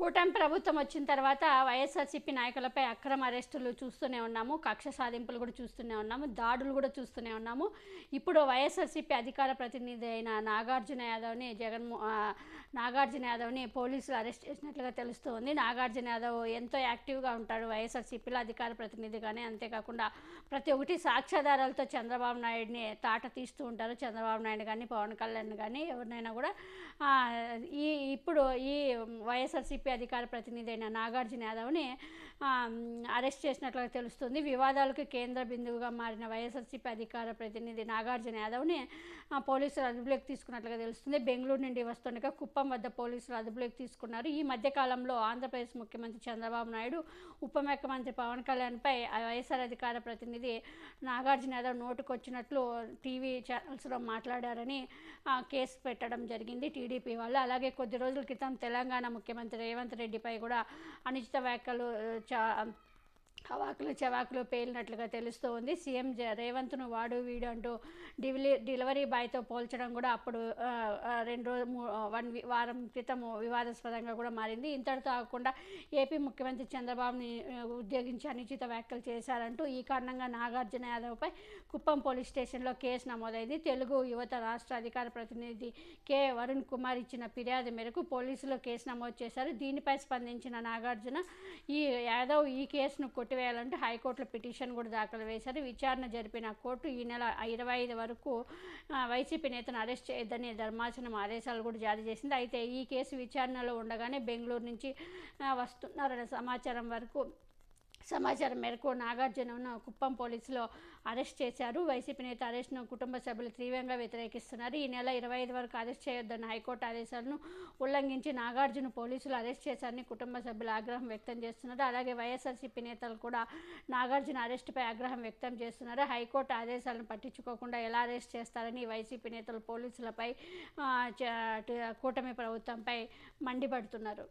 కూటమి ప్రభుత్వం వచ్చిన తర్వాత వైఎస్ఆర్సీపీ నాయకులపై అక్రమ అరెస్టులు చూస్తూనే ఉన్నాము కక్ష సాధింపులు కూడా చూస్తూనే ఉన్నాము దాడులు కూడా చూస్తూనే ఉన్నాము. ఇప్పుడు వైఎస్ఆర్సీపీ అధికార ప్రతినిధి అయిన నాగార్జున యాదవ్ని జగన్మో నాగార్జున యాదవ్ని పోలీసులు అరెస్ట్ చేసినట్లుగా తెలుస్తుంది. నాగార్జున యాదవ్ ఎంతో యాక్టివ్గా ఉంటాడు వైఎస్ఆర్సీపీలో అధికార ప్రతినిధిగానే. అంతేకాకుండా ప్రతి ఒక్కటి సాక్ష్యాధారాలతో చంద్రబాబు నాయుడిని తాట తీస్తూ ఉంటారు. చంద్రబాబు నాయుడు కానీ పవన్ కళ్యాణ్ కానీ ఎవరినైనా కూడా ఈ ఇప్పుడు ఈ వైఎస్ఆర్సీపీ అధికార ప్రతినిధి అయిన నాగార్జున యాదవ్ని అరెస్ట్ చేసినట్లుగా తెలుస్తుంది. వివాదాలకు కేంద్ర బిందువుగా మారిన వైఎస్ఆర్సీపీ అధికార ప్రతినిధి నాగార్జున యాదవ్ని పోలీసులు అదుపులోకి తీసుకున్నట్లుగా తెలుస్తుంది. బెంగళూరు నుండి వస్తుండగా కుప్పం వద్ద పోలీసులు అదుపులోకి తీసుకున్నారు. ఈ మధ్యకాలంలో ఆంధ్రప్రదేశ్ ముఖ్యమంత్రి చంద్రబాబు నాయుడు ఉప ముఖ్యమంత్రి పవన్ కళ్యాణ్పై ఆ వైఎస్ఆర్ అధికార ప్రతినిధి నాగార్జున యాదవ్ నోటుకొచ్చినట్లు టీవీ ఛానల్స్లో మాట్లాడారని కేసు పెట్టడం జరిగింది టీడీపీ వాళ్ళు. అలాగే కొద్ది రోజుల క్రితం తెలంగాణ ముఖ్యమంత్రి రేవంత్ రెడ్డిపై కూడా అనుచిత వ్యాఖ్యలు ఆ, చవాకులు పేలినట్లుగా తెలుస్తూ ఉంది సీఎం జ- రేవంత్ను వాడు వీడు అంటూ డివిలి డెలివరీ బాయ్తో పోల్చడం కూడా అప్పుడు రెండు రోజు వన్ వారం క్రితం వివాదాస్పదంగా కూడా మారింది. ఇంతటితో కాకుండా ఏపీ ముఖ్యమంత్రి చంద్రబాబుని ఉద్యోగించి అనుచిత వ్యాఖ్యలు చేశారంటూ ఈ కారణంగా నాగార్జున యాదవ్పై కుప్పం పోలీస్ స్టేషన్లో కేసు నమోదైంది. తెలుగు యువత రాష్ట్ర అధికార ప్రతినిధి కె. వరుణ్ కుమార్ ఇచ్చిన ఫిర్యాదు మేరకు పోలీసులు కేసు నమోదు చేశారు. దీనిపై స్పందించిన నాగార్జున ఈ యాదవ్ ఈ కేసును కొట్టి కొట్టివేయాలంటూ హైకోర్టులో పిటిషన్ కూడా దాఖలు వేశారు. విచారణ జరిపిన కోర్టు ఈ నెల ఇరవై ఐదు వరకు వైసీపీ నేతను అరెస్ట్ చేయొద్దని ధర్మాసనం ఆదేశాలు కూడా జారీ చేసింది. అయితే ఈ కేసు విచారణలో ఉండగానే బెంగళూరు నుంచి వస్తున్నారనే వస్తున్నారన్న సమాచారం వరకు సమాచారం మేరకు నాగార్జునను కుప్పం పోలీసులు అరెస్ట్ చేశారు. వైసీపీ నేత అరెస్ట్ను కుటుంబ సభ్యులు తీవ్రంగా వ్యతిరేకిస్తున్నారు. ఈ నెల ఇరవై ఐదు వరకు అరెస్ట్ చేయొద్దన్న హైకోర్టు ఆదేశాలను ఉల్లంఘించి నాగార్జున పోలీసులు అరెస్ట్ చేశారని కుటుంబ సభ్యులు ఆగ్రహం వ్యక్తం చేస్తున్నారు. అలాగే వైఎస్ఆర్సీపీ నేతలు కూడా నాగార్జున అరెస్టుపై ఆగ్రహం వ్యక్తం చేస్తున్నారు. హైకోర్టు ఆదేశాలను పట్టించుకోకుండా ఎలా అరెస్ట్ చేస్తారని వైసీపీ నేతలు పోలీసులపై కూటమి ప్రభుత్వంపై మండిపడుతున్నారు.